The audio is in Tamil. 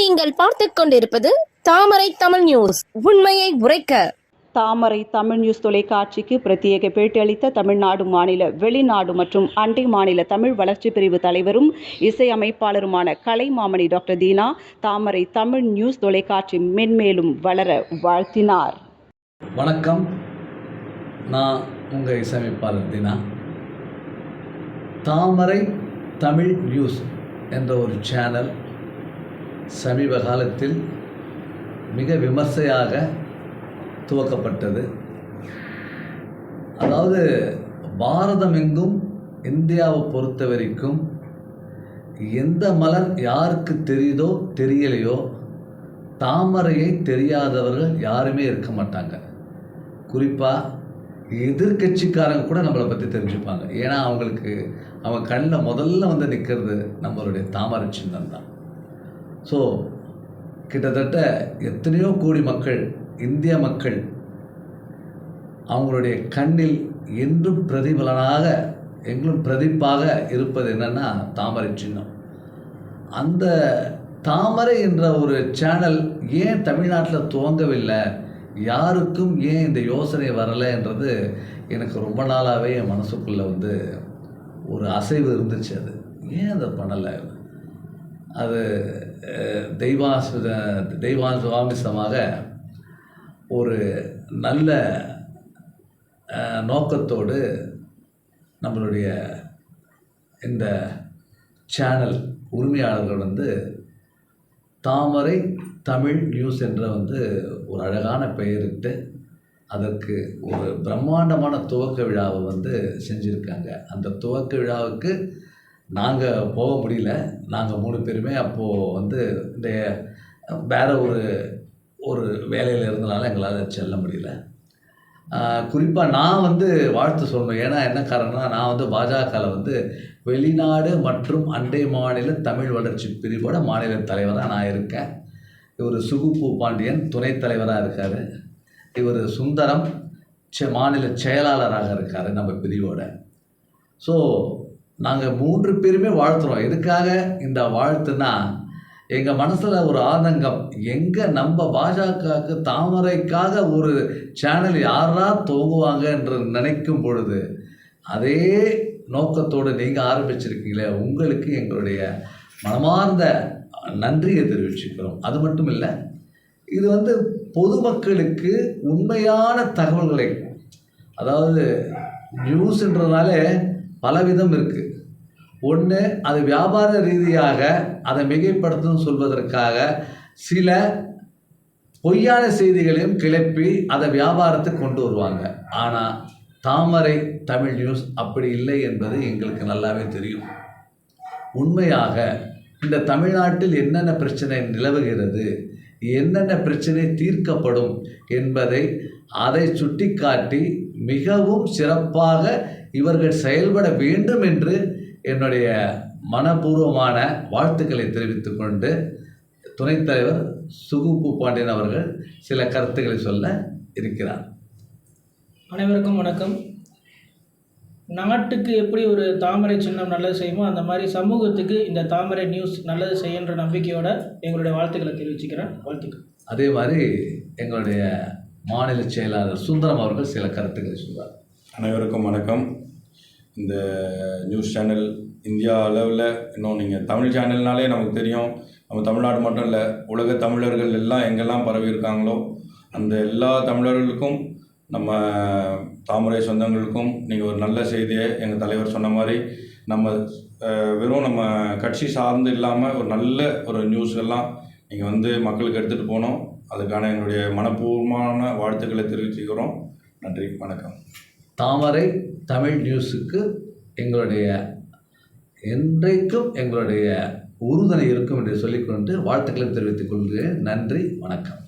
நீங்கள் பார்த்துக் கொண்டிருப்பது தாமரை தமிழ் நியூஸ் உண்மையை உரைக்க. தாமரை தமிழ் நியூஸ் தொலைக்காட்சிக்கு பிரத்யேக பேட்டியளித்த தமிழ்நாடு மாநில வெளிநாடு மற்றும் அண்டை மாநில தமிழ் வளர்ச்சி பிரிவு தலைவரும் இசையமைப்பாளருமான கலைமாமணி டாக்டர் தீனா தாமரை தமிழ் நியூஸ் தொலைக்காட்சி மென்மேலும் வளர வாழ்த்தினார். வணக்கம். நான் உங்கள் இசையமைப்பாளர் தினா. தாமரை தமிழ் நியூஸ் என்ற ஒரு சேனல் சமீப காலத்தில் மிக விமர்சையாக துவக்கப்பட்டது. அதாவது பாரதமெங்கும் இந்தியாவை பொறுத்த வரைக்கும் எந்த மலர் யாருக்கு தெரியுதோ தெரியலையோ தாமரையை தெரியாதவர்கள் யாருமே இருக்க மாட்டாங்க. குறிப்பாக எதிர்கட்சிக்காரங்க கூட நம்மளை பற்றி தெரிஞ்சுப்பாங்க. ஏன்னா அவங்களுக்கு அவங்க கண்ணில் முதல்ல வந்து நிற்கிறது நம்மளுடைய தாமரை சின்னம் தான் ஸோ கிட்டத்தட்ட எத்தனையோ கோடி மக்கள் இந்திய மக்கள் அவங்களுடைய கண்ணில் என்றும் பிரதிபலனாக எங்களும் பிரதிப்பாக இருப்பது என்னென்னா தாமரை சின்னம். அந்த தாமரை என்ற ஒரு சேனல் ஏன் தமிழ்நாட்டில் துவங்கவில்லை? யாருக்கும் ஏன் இந்த யோசனை வரலைன்றது எனக்கு ரொம்ப நாளாகவே என் மனசுக்குள்ளே வந்து ஒரு அசைவு இருந்துச்சு அது. ஏன் அதை பண்ணலை? அது தெய்வாசுத தெய்வாசுவாமிசமாக ஒரு நல்ல நோக்கத்தோடு நம்மளுடைய இந்த சேனல் உரிமையாளர்கள் வந்து தாமரை தமிழ் நியூஸ் என்ற வந்து ஒரு அழகான பெயரிட்டு அதற்கு ஒரு பிரம்மாண்டமான துவக்க விழாவை வந்து செஞ்சுருக்காங்க. அந்த துவக்க விழாவுக்கு நாங்கள் போக முடியல. நாங்கள் மூணு பேருமே அப்போது வந்து இந்த வேறு ஒரு ஒரு வேலையில் இருந்தனால எங்களால் செல்ல முடியல. குறிப்பாக நான் வந்து வாழ்த்து சொல்லணும். ஏன்னா என்ன காரணம்னா நான் வந்து பாஜகவில் வந்து வெளிநாடு மற்றும் அண்டை மாநில தமிழ் வளர்ச்சி பிரிவோட மாநில தலைவராக நான் இருக்கேன். இவர் சுகுப்பு பாண்டியன் துணைத் தலைவராக இருக்கார். இவர் சுந்தரம் செ மாநில செயலாளராக இருக்கார் நம்ம பிரிவோட. ஸோ நாங்கள் மூன்று பேருமே வாழ்த்துறோம். எதுக்காக இந்த வாழ்த்துனா எங்கள் மனசில் ஒரு ஆதங்கம். எங்கே நம்ம பாஜகவுக்கு தாமரைக்காக ஒரு சேனல் யாரா துவங்குவாங்க என்று நினைக்கும் பொழுது அதே நோக்கத்தோடு நீங்கள் ஆரம்பிச்சிருக்கீங்களே உங்களுக்கு எங்களுடைய மனமார்ந்த நன்றியை தெரிவிச்சுக்கிறோம். அது மட்டும் இல்லை இது வந்து பொதுமக்களுக்கு உண்மையான தகவல்களை அதாவது நியூஸ்ன்றதுனாலே பலவிதம் இருக்குது ஒன்று அது வியாபார ரீதியாக அதை மிகைப்படுத்தும் சொல்வதற்காக சில பொய்யான செய்திகளையும் கிளப்பி அதை வியாபாரத்துக்கு கொண்டு வருவாங்க. ஆனால் தாமரை தமிழ் நியூஸ் அப்படி இல்லை என்பது எங்களுக்கு நல்லாவே தெரியும். உண்மையாக இந்த தமிழ்நாட்டில் என்னென்ன பிரச்சனை நிலவுகிறது என்னென்ன பிரச்சனை தீர்க்கப்படும் என்பதை அதை சுட்டிக்காட்டி மிகவும் சிறப்பாக இவர்கள் செயல்பட வேண்டும் என்று என்னுடைய மனப்பூர்வமான வாழ்த்துக்களை தெரிவித்துக் கொண்டு துணைத் தலைவர் சுகுப்பு பாண்டியன் அவர்கள் சில கருத்துக்களை சொல்ல இருக்கிறார். அனைவருக்கும் வணக்கம். நாட்டுக்கு எப்படி ஒரு தாமரை சின்னம் நல்லது செய்யுமோ அந்த மாதிரி சமூகத்துக்கு இந்த தாமரை நியூஸ் நல்லது செய்யுன்ற நம்பிக்கையோட எங்களுடைய வாழ்த்துக்களை தெரிவிச்சுக்கிறேன். வாழ்த்துக்கள். அதே மாதிரி எங்களுடைய மாநில செயலாளர் சுந்தரம் அவர்கள் சில கருத்துக்களை சொல்வார். அனைவருக்கும் வணக்கம். இந்த நியூஸ் சேனல் இந்தியா அளவில் இன்னும் நீங்கள் தமிழ் சேனல்னாலே நமக்கு தெரியும். நம்ம தமிழ்நாடு மட்டும் இல்லை உலக தமிழர்கள் எல்லாம் எங்கெல்லாம் பரவி இருக்காங்களோ அந்த எல்லா தமிழர்களுக்கும் நம்ம தாமரை சொந்தங்களுக்கும் நீங்கள் ஒரு நல்ல செய்தியை எங்கள் தலைவர் சொன்ன மாதிரி நம்ம வெறும் நம்ம கட்சி சார்ந்து இல்லாமல் ஒரு நல்ல ஒரு நியூஸ் எல்லாம் நீங்கள் வந்து மக்களுக்கு எடுத்துகிட்டு போனோம் அதுக்கான எங்களுடைய மனப்பூர்வமான வாழ்த்துக்களை தெரிவிச்சுக்கிறோம். நன்றி வணக்கம். தாமரை தமிழ் நியூஸுக்கு எங்களுடைய என்றைக்கும் எங்களுடைய உறுதுணை இருக்கும் என்று சொல்லிக்கொண்டு வாழ்த்துக்களை தெரிவித்துக் கொள்கிறேன். நன்றி வணக்கம்.